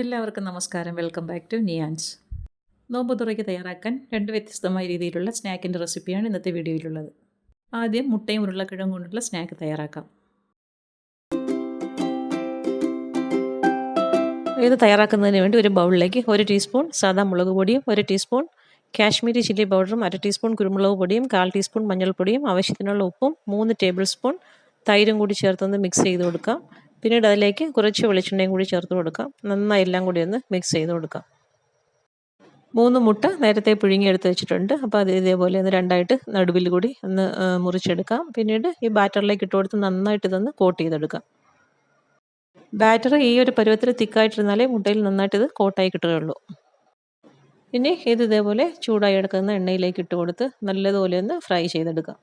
എല്ലാവർക്കും നമസ്കാരം. Welcome back to നിയാൻസ് നോമ്പ് തുറയ്ക്ക് തയ്യാറാക്കാൻ രണ്ട് വ്യത്യസ്തമായ രീതിയിലുള്ള സ്നാക്കിന്റെ റെസിപ്പിയാണ് ഇന്നത്തെ വീഡിയോയിലുള്ളത്. ആദ്യം മുട്ടയും ഉരുളക്കിഴങ്ങും കൊണ്ടുള്ള സ്നാക്ക് തയ്യാറാക്കാം. ഇത് തയ്യാറാക്കുന്നതിന് വേണ്ടി ഒരു ബൗളിലേക്ക് ഒരു ടീസ്പൂൺ സാദാ മുളക് പൊടിയും ഒരു ടീസ്പൂൺ കാശ്മീരി ചില്ലി പൗഡറും അര ടീസ്പൂൺ കുരുമുളക് പൊടിയും കാൽ ടീസ്പൂൺ മഞ്ഞൾപ്പൊടിയും ആവശ്യത്തിനുള്ള ഉപ്പും മൂന്ന് ടേബിൾ സ്പൂൺ തൈരും കൂടി ചേർത്തൊന്ന് മിക്സ് ചെയ്ത് കൊടുക്കാം. പിന്നീട് അതിലേക്ക് കുറച്ച് വെളിച്ചെണ്ണയും കൂടി ചേർത്ത് കൊടുക്കാം. നന്നായി എല്ലാം കൂടി ഒന്ന് മിക്സ് ചെയ്ത് കൊടുക്കാം. മൂന്ന് മുട്ട നേരത്തെ പുഴുങ്ങി പുഴുങ്ങിയെടുത്ത് വെച്ചിട്ടുണ്ട്. അപ്പോൾ അത് ഇതേപോലെ ഒന്ന് രണ്ടായിട്ട് നടുവിൽ കൂടി ഒന്ന് മുറിച്ചെടുക്കാം. പിന്നീട് ഈ ബാറ്ററിലേക്ക് ഇട്ട് കൊടുത്ത് നന്നായിട്ട് ഇതൊന്ന് കോട്ട് ചെയ്തെടുക്കാം. ബാറ്റർ ഈ ഒരു പരുവത്തിൽ തിക്കായിട്ടിരുന്നാലേ മുട്ടയിൽ നന്നായിട്ട് ഇത് കോട്ടായി കിട്ടുകയുള്ളൂ. ഇനി ഇത് ഇതേപോലെ ചൂടായി എടുക്കുന്ന എണ്ണയിലേക്ക് ഇട്ട് കൊടുത്ത് നല്ലതുപോലെ ഒന്ന് ഫ്രൈ ചെയ്തെടുക്കാം.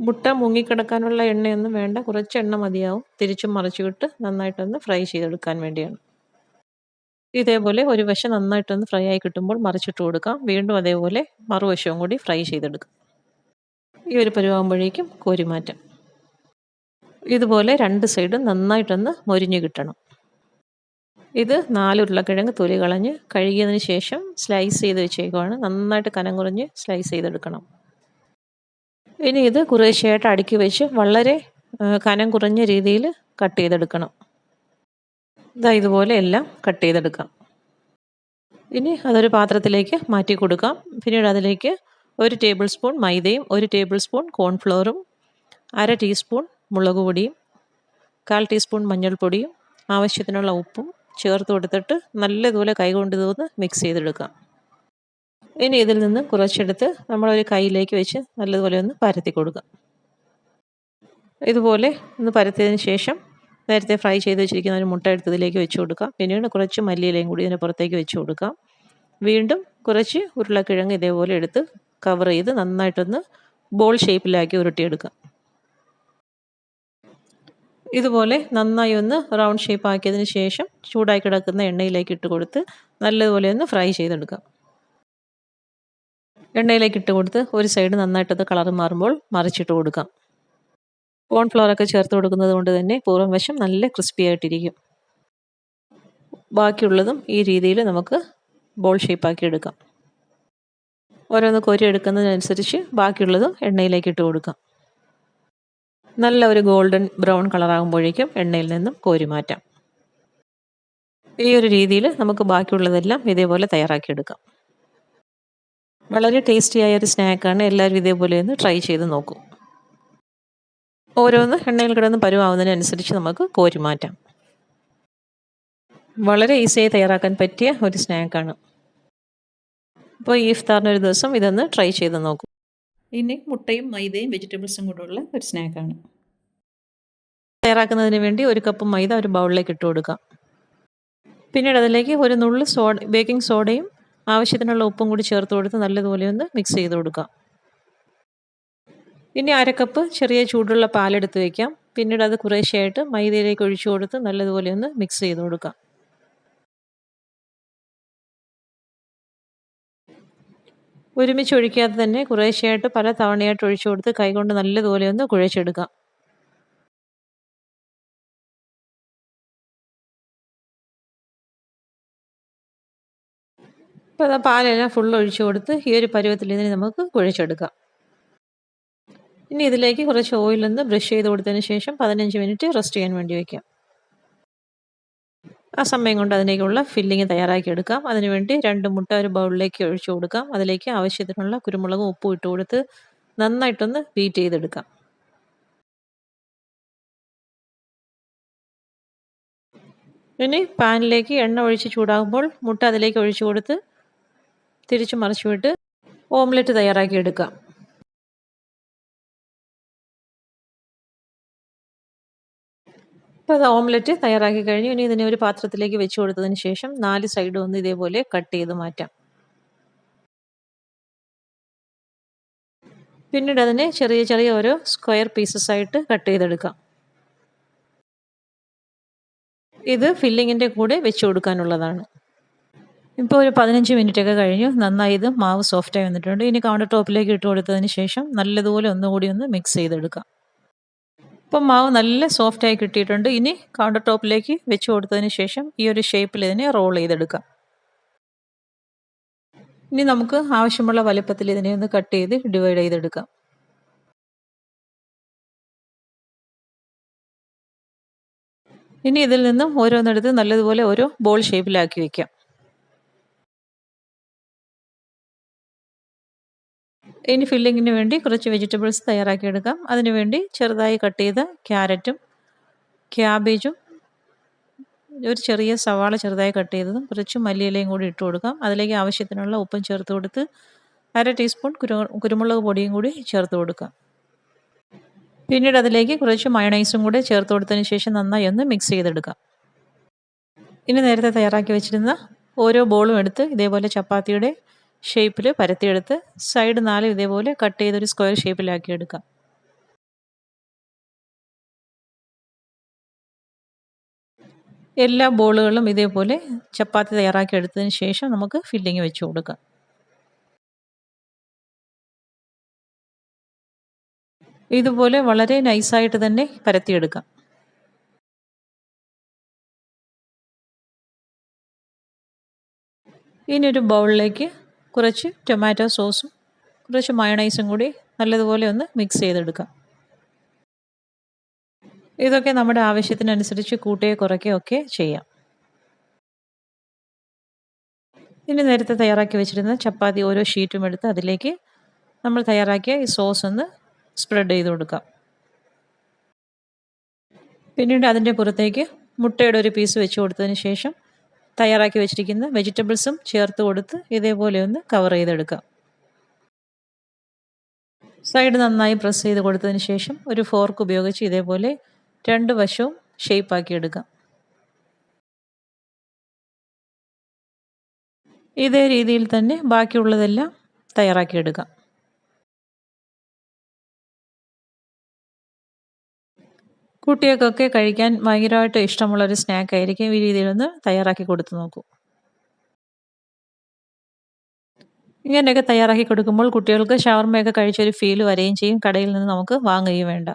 മുട്ട മുങ്ങിക്കിടക്കാനുള്ള എണ്ണയൊന്നും വേണ്ട. കുറച്ച് എണ്ണ മതിയാവും. തിരിച്ചും മറിച്ചുവിട്ട് നന്നായിട്ടൊന്ന് ഫ്രൈ ചെയ്തെടുക്കാൻ വേണ്ടിയാണ്. ഇതേപോലെ ഒരു വശം നന്നായിട്ടൊന്ന് ഫ്രൈ ആയി കിട്ടുമ്പോൾ മറിച്ചിട്ട് കൊടുക്കാം. വീണ്ടും അതേപോലെ മറുവശവും കൂടി ഫ്രൈ ചെയ്തെടുക്കാം. ഈ ഒരു പരുവാകുമ്പോഴേക്കും കോരി മാറ്റാം ഇതുപോലെ രണ്ട് സൈഡും നന്നായിട്ടൊന്ന് മൊരിഞ്ഞു കിട്ടണം. ഇത് നാല് ഉരുളക്കിഴങ്ങ് തൊലി കളഞ്ഞ് കഴുകിയതിന് ശേഷം സ്ലൈസ് ചെയ്ത് വെച്ചേക്കുവാണ്. നന്നായിട്ട് കനം കുറഞ്ഞ് സ്ലൈസ് ചെയ്തെടുക്കണം. ഇനി ഇത് കുറേശ്ശെയായിട്ട് അടുക്കി വെച്ച് വളരെ കനം കുറഞ്ഞ രീതിയിൽ കട്ട് ചെയ്തെടുക്കണം. ഇതാ ഇതുപോലെ എല്ലാം കട്ട് ചെയ്തെടുക്കാം. ഇനി അതൊരു പാത്രത്തിലേക്ക് മാറ്റി കൊടുക്കാം. പിന്നീട് അതിലേക്ക് ഒരു ടേബിൾ സ്പൂൺ മൈദയും ഒരു ടേബിൾ സ്പൂൺ കോൺഫ്ലോറും അര ടീസ്പൂൺ മുളക് പൊടിയും കാൽ ടീസ്പൂൺ മഞ്ഞൾപ്പൊടിയും ആവശ്യത്തിനുള്ള ഉപ്പും ചേർത്ത് കൊടുത്തിട്ട് നല്ലതുപോലെ കൈകൊണ്ട് ഇതൊന്ന് മിക്സ് ചെയ്തെടുക്കാം. ഇനി ഇതിൽ നിന്ന് കുറച്ചെടുത്ത് നമ്മളൊരു കൈയിലേക്ക് വെച്ച് നല്ലതുപോലെ ഒന്ന് പരത്തി കൊടുക്കാം. ഇതുപോലെ ഒന്ന് പരത്തിയതിന് ശേഷം നേരത്തെ ഫ്രൈ ചെയ്ത് വെച്ചിരിക്കുന്ന ഒരു മുട്ട എടുത്തതിലേക്ക് വെച്ച് കൊടുക്കാം. പിന്നീട് കുറച്ച് മല്ലിയിലയും കൂടി ഇതിന് പുറത്തേക്ക് വെച്ച് കൊടുക്കാം. വീണ്ടും കുറച്ച് ഉരുളക്കിഴങ്ങ് ഇതേപോലെ എടുത്ത് കവർ ചെയ്ത് നന്നായിട്ടൊന്ന് ബോൾ ഷേപ്പിലാക്കി ഉരുട്ടിയെടുക്കാം. ഇതുപോലെ നന്നായി ഒന്ന് റൗണ്ട് ഷേപ്പ് ആക്കിയതിന് ശേഷം ചൂടായി കിടക്കുന്ന എണ്ണയിലേക്ക് ഇട്ട് കൊടുത്ത് നല്ലതുപോലെ ഒന്ന് ഫ്രൈ ചെയ്തെടുക്കാം. എണ്ണയിലേക്ക് ഇട്ട് കൊടുത്ത് ഒരു സൈഡ് നന്നായിട്ടത് കളർ മാറുമ്പോൾ മറിച്ചിട്ട് കൊടുക്കാം. കോൺഫ്ലവറൊക്കെ ചേർത്ത് കൊടുക്കുന്നത് കൊണ്ട് തന്നെ പൂർവം വശം നല്ല ക്രിസ്പി ആയിട്ടിരിക്കും. ബാക്കിയുള്ളതും ഈ രീതിയിൽ നമുക്ക് ബോൾ ഷേപ്പാക്കി എടുക്കാം. ഓരോന്ന് കോരി എടുക്കുന്നതിനനുസരിച്ച് ബാക്കിയുള്ളതും എണ്ണയിലേക്ക് ഇട്ട് കൊടുക്കാം. നല്ല ഒരു ഗോൾഡൻ ബ്രൗൺ കളറാകുമ്പോഴേക്കും എണ്ണയിൽ നിന്നും കോരി മാറ്റാം. ഈ ഒരു രീതിയിൽ നമുക്ക് ബാക്കിയുള്ളതെല്ലാം ഇതേപോലെ തയ്യാറാക്കിയെടുക്കാം വളരെ ടേസ്റ്റിയായ ഒരു സ്നാക്കാണ് എല്ലാവരും ഇതേപോലെ ഒന്ന് ട്രൈ ചെയ്ത് നോക്കൂ. ഓരോന്ന് എണ്ണയിൽ കിടന്ന് പരുവാവുന്നതിനനുസരിച്ച് നമുക്ക് കോരി മാറ്റാം. വളരെ ഈസിയായി തയ്യാറാക്കാൻ പറ്റിയ ഒരു സ്നാക്കാണ് അപ്പോൾ ഈ ഇഫ്താറിന് ഒരു ദിവസം ഇതൊന്ന് ട്രൈ ചെയ്ത് നോക്കൂ. ഇനി മുട്ടയും മൈദയും വെജിറ്റബിൾസും കൂടെയുള്ള ഒരു സ്നാക്കാണ് തയ്യാറാക്കുന്നതിന് വേണ്ടി ഒരു കപ്പ് മൈദ ഒരു ബൗളിലേക്ക് ഇട്ട് കൊടുക്കാം. പിന്നീട് അതിലേക്ക് ഒരു നുള്ളു സോഡ ബേക്കിംഗ് സോഡയും ആവശ്യത്തിനുള്ള ഉപ്പും കൂടി ചേർത്ത് കൊടുത്ത് നല്ലതുപോലെ ഒന്ന് മിക്സ് ചെയ്ത് കൊടുക്കാം. ഇനി അരക്കപ്പ് ചെറിയ ചൂടുള്ള പാലെടുത്ത് വയ്ക്കാം പിന്നീട് അത് കുറേശ്ശെയായിട്ട് മൈദയിലേക്ക് ഒഴിച്ചു കൊടുത്ത് നല്ലതുപോലെ ഒന്ന് മിക്സ് ചെയ്ത് കൊടുക്കാം. ഒരുമിച്ച് ഒഴിക്കാതെ തന്നെ കുറേശ്ശെയായിട്ട് പല തവണയായിട്ട് ഒഴിച്ചു കൊടുത്ത് കൈകൊണ്ട് നല്ലതുപോലെ ഒന്ന് കുഴച്ചെടുക്കാം. അപ്പോൾ അത് പാലെല്ലാം ഫുൾ ഒഴിച്ചു കൊടുത്ത് ഈ ഒരു പരുവത്തിൽ ഇതിന് നമുക്ക് കുഴച്ചെടുക്കാം. ഇനി ഇതിലേക്ക് കുറച്ച് ഓയിലൊന്ന് ബ്രഷ് ചെയ്ത് കൊടുത്തതിന് ശേഷം പതിനഞ്ച് മിനിറ്റ് റെസ്റ്റ് ചെയ്യാൻ വേണ്ടി വയ്ക്കാം ആ സമയം കൊണ്ട് അതിലേക്കുള്ള ഫില്ലിങ് തയ്യാറാക്കിയെടുക്കാം അതിനുവേണ്ടി രണ്ട് മുട്ട ഒരു ബൗളിലേക്ക് ഒഴിച്ചു കൊടുക്കാം. അതിലേക്ക് ആവശ്യത്തിനുള്ള കുരുമുളകും ഉപ്പും ഇട്ട് കൊടുത്ത് നന്നായിട്ടൊന്ന് ബീറ്റ് ചെയ്തെടുക്കാം. ഇനി പാനിലേക്ക് എണ്ണ ഒഴിച്ച് ചൂടാകുമ്പോൾ മുട്ട അതിലേക്ക് ഒഴിച്ചു കൊടുത്ത് തിരിച്ചു മറിച്ച് വിട്ട് ഓംലെറ്റ് തയ്യാറാക്കി എടുക്കാം. അപ്പോൾ അത് ഓംലെറ്റ് തയ്യാറാക്കി കഴിഞ്ഞു. ഇനി ഇതിനെ ഒരു പാത്രത്തിലേക്ക് വെച്ച് കൊടുത്തതിന് ശേഷം നാല് സൈഡും ഒന്ന് ഇതേപോലെ കട്ട് ചെയ്ത് മാറ്റാം. പിന്നീട് അതിനെ ചെറിയ ചെറിയ ഓരോ സ്ക്വയർ പീസസ് ആയിട്ട് കട്ട് ചെയ്തെടുക്കാം. ഇത് ഫില്ലിങ്ങിന്റെ കൂടെ വെച്ച് കൊടുക്കാനുള്ളതാണ്. ഇപ്പോൾ ഒരു പതിനഞ്ച് മിനിറ്റ് ഒക്കെ കഴിഞ്ഞു. നന്നായി ഇത് മാവ് സോഫ്റ്റായി വന്നിട്ടുണ്ട്. ഇനി കൗണ്ടർ ടോപ്പിലേക്ക് ഇട്ട് കൊടുത്തതിന് ശേഷം നല്ലതുപോലെ ഒന്നുകൂടി ഒന്ന് മിക്സ് ചെയ്തെടുക്കാം. ഇപ്പം മാവ് നല്ല സോഫ്റ്റായി കിട്ടിയിട്ടുണ്ട്. ഇനി കൗണ്ടർ ടോപ്പിലേക്ക് വെച്ച് കൊടുത്തതിന് ശേഷം ഈ ഒരു ഷേപ്പിൽ ഇതിനെ റോൾ ചെയ്തെടുക്കാം. ഇനി നമുക്ക് ആവശ്യമുള്ള വലുപ്പത്തിൽ ഇതിനെ ഒന്ന് കട്ട് ചെയ്ത് ഡിവൈഡ് ചെയ്തെടുക്കാം. ഇനി ഇതിൽ നിന്നും ഓരോന്നെടുത്ത് നല്ലതുപോലെ ഓരോ ബോൾ ഷേപ്പിലാക്കി വയ്ക്കാം ഇനി ഫില്ലിങ്ങിന് വേണ്ടി കുറച്ച് വെജിറ്റബിൾസ് തയ്യാറാക്കി എടുക്കാം അതിനുവേണ്ടി ചെറുതായി കട്ട് ചെയ്ത ക്യാരറ്റും ക്യാബേജും ഒരു ചെറിയ സവാള ചെറുതായി കട്ട് ചെയ്തതും കുറച്ച് മല്ലിയിലയും കൂടി ഇട്ട് കൊടുക്കാം. അതിലേക്ക് ആവശ്യത്തിനുള്ള ഉപ്പും ചേർത്ത് കൊടുത്ത് അര ടീസ്പൂൺ കുരു കുരുമുളക് പൊടിയും കൂടി ചേർത്ത് കൊടുക്കാം. പിന്നീട് അതിലേക്ക് കുറച്ച് മയണൈസും കൂടി ചേർത്ത് കൊടുത്തതിന് ശേഷം നന്നായി ഒന്ന് മിക്സ് ചെയ്തെടുക്കാം. ഇനി നേരത്തെ തയ്യാറാക്കി വെച്ചിരുന്ന ഓരോ ബോളും എടുത്ത് ഇതേപോലെ ചപ്പാത്തിയുടെ ഷേപ്പിൽ പരത്തിയെടുത്ത് സൈഡ് നാല് ഇതേപോലെ കട്ട് ചെയ്തൊരു സ്ക്വയർ ഷേപ്പിലാക്കി എടുക്കാം. എല്ലാ ബോളുകളും ഇതേപോലെ ചപ്പാത്തി തയ്യാറാക്കി എടുത്തതിന് ശേഷം നമുക്ക് ഫില്ലിങ് വെച്ച് കൊടുക്കാം. ഇതുപോലെ വളരെ നൈസായിട്ട് തന്നെ പരത്തിയെടുക്കാം. ഇനി ഒരു ബൗളിലേക്ക് കുറച്ച് ടൊമാറ്റോ സോസും കുറച്ച് മയണൈസും കൂടി നല്ലതുപോലെ ഒന്ന് മിക്സ് ചെയ്തെടുക്കാം. ഇതൊക്കെ നമ്മുടെ ആവശ്യത്തിനനുസരിച്ച് കൂട്ടുകയോ കുറയ്ക്കുകയോ ഒക്കെ ചെയ്യാം. ഇനി നേരത്തെ തയ്യാറാക്കി വെച്ചിരുന്ന ചപ്പാത്തി ഓരോ ഷീറ്റും എടുത്ത് അതിലേക്ക് നമ്മൾ തയ്യാറാക്കിയ ഈ സോസ് ഒന്ന് സ്പ്രെഡ് ചെയ്ത് കൊടുക്കാം. പിന്നീട് അതിന്റെ പുറത്തേക്ക് മുട്ടയുടെ ഒരു പീസ് വെച്ച് കൊടുത്തതിന് ശേഷം തയ്യാറാക്കി വെച്ചിരിക്കുന്ന വെജിറ്റബിൾസും ചേർത്ത് കൊടുത്ത് ഇതേപോലെ ഒന്ന് കവർ ചെയ്തെടുക്കാം സൈഡ് നന്നായി പ്രസ് ചെയ്ത് കൊടുത്തതിന് ശേഷം ഒരു ഫോർക്ക് ഉപയോഗിച്ച് ഇതേപോലെ രണ്ട് വശവും ഷേപ്പാക്കി എടുക്കാം ഇതേ രീതിയിൽ തന്നെ ബാക്കിയുള്ളതെല്ലാം തയ്യാറാക്കിയെടുക്കാം കുട്ടികൾക്കൊക്കെ കഴിക്കാൻ ഭയങ്കരമായിട്ട് ഇഷ്ടമുള്ളൊരു സ്നാക്ക് ആയിരിക്കും ഈ രീതിയിലൊന്ന് തയ്യാറാക്കി കൊടുത്തു നോക്കൂ. ഇങ്ങനെയൊക്കെ തയ്യാറാക്കി കൊടുക്കുമ്പോൾ കുട്ടികൾക്ക് ഷവർമയൊക്കെ കഴിച്ചൊരു ഫീൽ വരികയും ചെയ്യും. കടയിൽ നിന്ന് നമുക്ക് വാങ്ങുകയും വേണ്ട.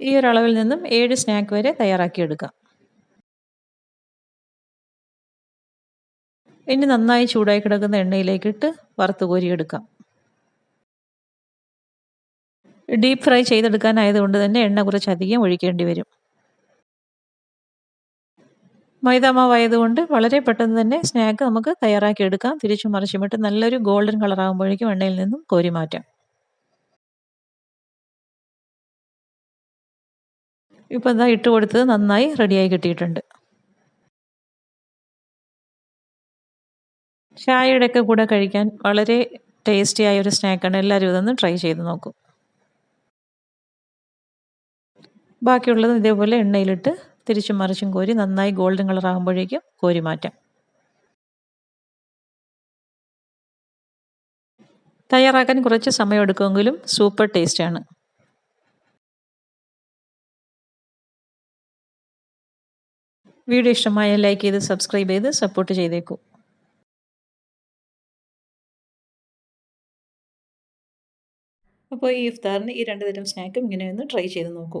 ഈ ഒരു അളവിൽ നിന്നും ഏഴ് സ്നാക്ക് വരെ തയ്യാറാക്കിയെടുക്കാം ഇനി നന്നായി ചൂടായി കിടക്കുന്ന എണ്ണയിലേക്കിട്ട് വറുത്ത് കോരിയെടുക്കാം. ഡീപ്പ് ഫ്രൈ ചെയ്തെടുക്കാനായതുകൊണ്ട് തന്നെ എണ്ണ കുറച്ചധികം ഒഴിക്കേണ്ടി വരും. മൈദാമാവായതുകൊണ്ട് വളരെ പെട്ടെന്ന് തന്നെ സ്നാക്ക് നമുക്ക് തയ്യാറാക്കി എടുക്കാം. തിരിച്ചു മറിച്ചുമിട്ട് നല്ലൊരു ഗോൾഡൻ കളർ ആകുമ്പോഴേക്കും എണ്ണയിൽ നിന്നും കോരി മാറ്റാം. ഇപ്പോൾ എന്താ ഇട്ട് കൊടുത്തത് നന്നായി റെഡിയായി കിട്ടിയിട്ടുണ്ട്. ചായയുടെ ഒക്കെ കൂടെ കഴിക്കാൻ വളരെ ടേസ്റ്റി ആയ ഒരു സ്നാക്കാണ്. എല്ലാവരും ഇതൊന്ന് ട്രൈ ചെയ്ത് നോക്കും. ബാക്കിയുള്ളതും ഇതേപോലെ എണ്ണയിലിട്ട് തിരിച്ചും മറിച്ചും കോരി നന്നായി ഗോൾഡൻ കളർ ആകുമ്പോഴേക്കും കോരി മാറ്റാം. തയ്യാറാക്കാൻ കുറച്ച് സമയം എടുക്കുമെങ്കിലും സൂപ്പർ ടേസ്റ്റാണ്. വീഡിയോ ഇഷ്ടമായ ലൈക്ക് ചെയ്ത് സബ്സ്ക്രൈബ് ചെയ്ത് സപ്പോർട്ട് ചെയ്തേക്കൂ. അപ്പോൾ ഈ ഇഫ്താറിന് ഈ രണ്ട് തരം സ്നാക്കും ഇങ്ങനെ ഒന്ന് ട്രൈ ചെയ്ത് നോക്കൂ.